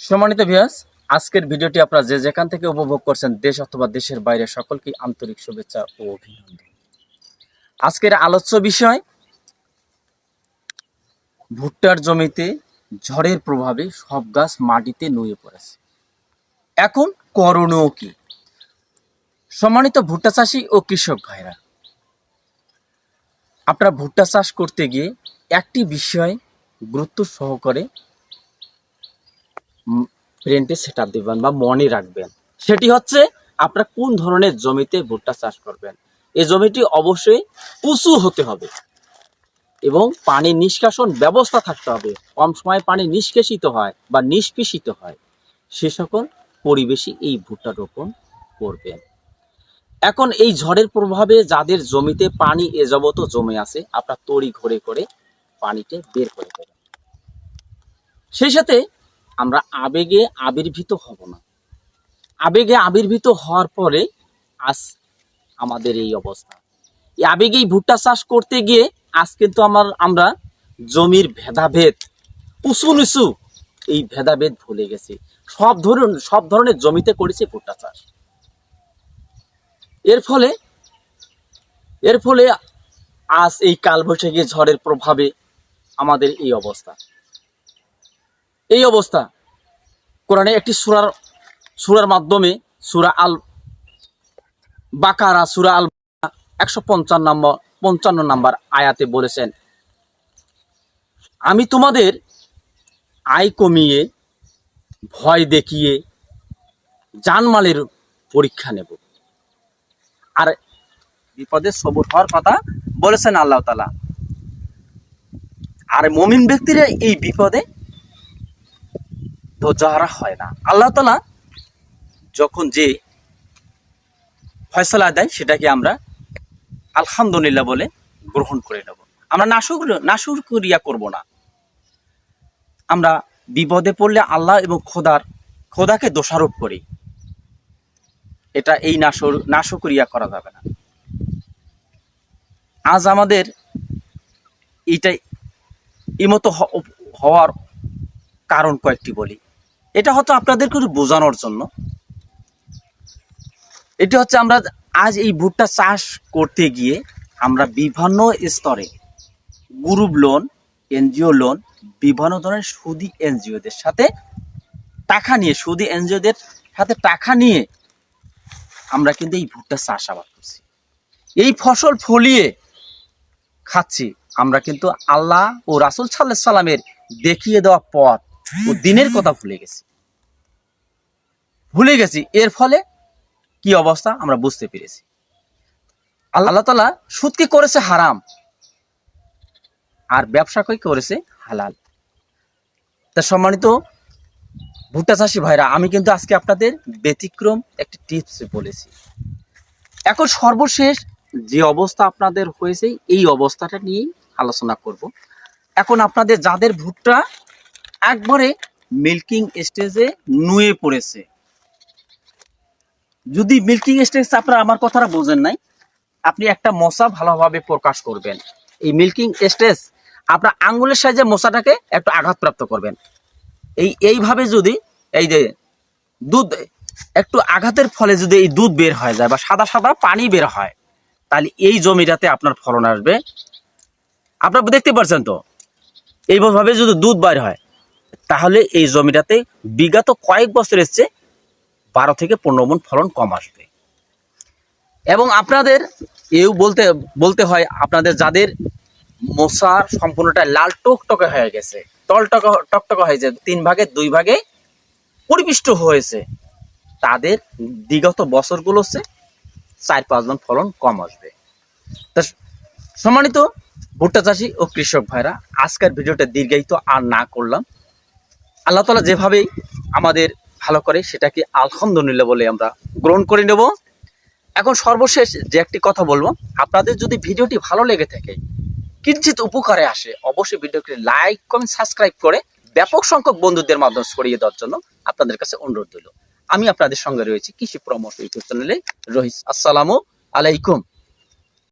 সম্মানিত ভিউয়ার্স আজকের ভিডিওটি আপনারা যে যেখান থেকে উপভোগ করছেন দেশ অথবা দেশের বাইরে সকলকে আন্তরিক শুভেচ্ছা ও অভিনন্দন। আজকের আলোচ্য বিষয়, ভুট্টার জমিতে ঝড়ের প্রভাবে সব গাছ মাটিতে নুয়ে পড়েছে। এখন করণীয় কি? সম্মানিত ভুট্টা চাষি ও কৃষক ভাইরা, আপনারা ভুট্টা চাষ করতে গিয়ে একটি বিষয় গুরুত্ব সহকারে প্রিন্টে সেট আপ দেবেন বা মনে রাখবেন। সেটি হচ্ছে আপনারা কোন ধরনের জমিতে ভুট্টা চাষ করবেন। এই জমিটি অবশ্যই উঁচু হতে হবে এবং পানি নিষ্কাশন ব্যবস্থা থাকতে হবে। কম সময়ে পানি নিষ্কাশিত হয় বা নিষ্পেষিত হয়। সে সকল পরিবেশে এই ভুট্টা রোপণ করবেন। এখন এই ঝড়ের প্রভাবে যাদের জমিতে পানি এ যাবত জমে আছে, আপনার তড়ি ঘরে করে পানিতে বের করে দেবেন। সেই সাথে আমরা আবেগে আবির্ভূত হব না। আবেগে আবির্ভূত হওয়ার পরে আজ আমাদের এই অবস্থা। এই আবেগে এই ভুট্টা চাষ করতে গিয়ে আজ কিন্তু আমার, আমরা জমির ভেদাভেদ, উঁচু নিচু এই ভেদাভেদ ভুলে গেছি। সব ধরুন, সব ধরনের জমিতে করেছে ভুট্টা চাষ। এর ফলে এর ফলে আজ এই কালবৈশাখী ঝড়ের প্রভাবে আমাদের এই অবস্থা। এই অবস্থা। কোরআনে একটি সুরার সুরার মাধ্যমে সুরা আল বাকারা, সুরা আল একশো পঞ্চান্ন নম্বর, পঞ্চান্ন নাম্বার আয়াতে বলেছেন, আমি তোমাদের আয় কমিয়ে, ভয় দেখিয়ে জানমালের পরীক্ষা নেব। আর বিপদে সবুর হওয়ার কথা বলেছেন আল্লাহ তালা আর মমিন ব্যক্তিরা এই বিপদে ধৈর্যহারা হয় না। আল্লাহ তালা যখন যে ফয়সলা দেয়, সেটাকে আমরা আলহামদুলিল্লাহ বলে গ্রহণ করে নেব। আমরা নাশুক নাশুর করিয়া করব না। আমরা বিপদে পড়লে আল্লাহ এবং খোদার, খোদাকে দোষারোপ করি। এটা এই নাশর নাশকরিয়া করা যাবে না। আজ আমাদের এইটাই ইমতো হওয়ার কারণ কয়েকটি বলি। এটা হয়তো আপনাদেরকে বোঝানোর জন্য। এটি হচ্ছে আমরা আজ এই ভুট্টা চাষ করতে গিয়ে আমরা বিভিন্ন স্তরে গ্রুপ লোন, এনজিও লোন, বিভিন্ন ধরনের সুদি এনজিওদের সাথে টাকা নিয়ে, সুদি এনজিওদের সাথে টাকা নিয়ে আমরা কিন্তু এই ভুট্টা চাষ আবাদ করছি। এই ফসল ফলিয়ে খাচ্ছি, আমরা কিন্তু আল্লাহ ও রাসুল সাল্লাহ সাল্লামের দেখিয়ে দেওয়া পথ ও দিনের কথা ভুলে গেছি। ভুলে গেছি। এর ফলে কি অবস্থা? আমরা বুঝতে পেরেছি। আল্লাহ তালা সুদকে করেছে? হারাম। আর ব্যবসাকে করেছে? হালাল। তা সম্মানিত ভুট্টা চাষি ভাইরা, আমি কিন্তু আজকে আপনাদের ব্যতিক্রম একটি টিপস বলেছি। এখন সর্বশেষ যে অবস্থা আপনাদের হয়েছে, এই অবস্থাটা নিয়েই আলোচনা করব। এখন আপনাদের যাদের ভুট্টা একবারে মিল্কিং স্টেজে নুয়ে পড়েছে। যদি মিল্কিং স্টেজ আপনারা আমার কথাটা বোঝেন নাই, আপনি একটা মশা ভালোভাবে প্রকাশ করবেন। এই মিল্কিং স্টেজ আপনার আঙ্গুলের সাহায্যে মশাটাকে একটু আঘাতপ্রাপ্ত করবেন। এই, এইভাবে যদি এই যে দুধ, একটু আঘাতের ফলে যদি এই দুধ বের হয়ে যায় বা সাদা সাদা পানি বের হয়, তাহলে এই জমিটাতে আপনার ফলন আসবে। আপনারা দেখতে পাচ্ছেন তো? এইভাবে যদি দুধ বের হয় তাহলে এই জমিটাতে বিগত কয়েক বছর এসছে বারো থেকে পনেরো মন ফলন কম আসবে। এবং আপনাদের এও বলতে বলতে হয়, আপনাদের যাদের মশার সম্পূর্ণটা লাল টকটকে হয়ে গেছে টলটক টকটকে হয়েছে তিন ভাগে, দুই ভাগে পরিপিষ্ট হয়েছে, তাদের বিগত বছরগুলো হচ্ছে চার পাঁচ জন ফলন কম আসবে। তা সম্মানিত ভুট্টা চাষি ও কৃষক ভাইরা, আজকের ভিডিওটা দীর্ঘায়িত আর না করলাম। আল্লাহ তালা যেভাবেই আমাদের ভালো করে সেটাকে আলহামদুলিল্লাহ বলে আমরা গ্রহণ করে নেব। এখন সর্বশেষ যে একটি কথা বলব, আপনাদের যদি ভিডিওটি ভালো লেগে থাকে কিঞ্চিত উপকারে আসে, অবশ্যই ভিডিওটি লাইক, কমেন্ট, সাবস্ক্রাইব করে ব্যাপক সংখ্যক বন্ধুদের মাধ্যমে ছড়িয়ে দেওয়ার জন্য আপনাদের কাছে অনুরোধ রইল। আমি আপনাদের সঙ্গে রয়েছি কৃষি পরামর্শ ইউটিউব চ্যানেলে রহিস। আসসালামু আলাইকুম।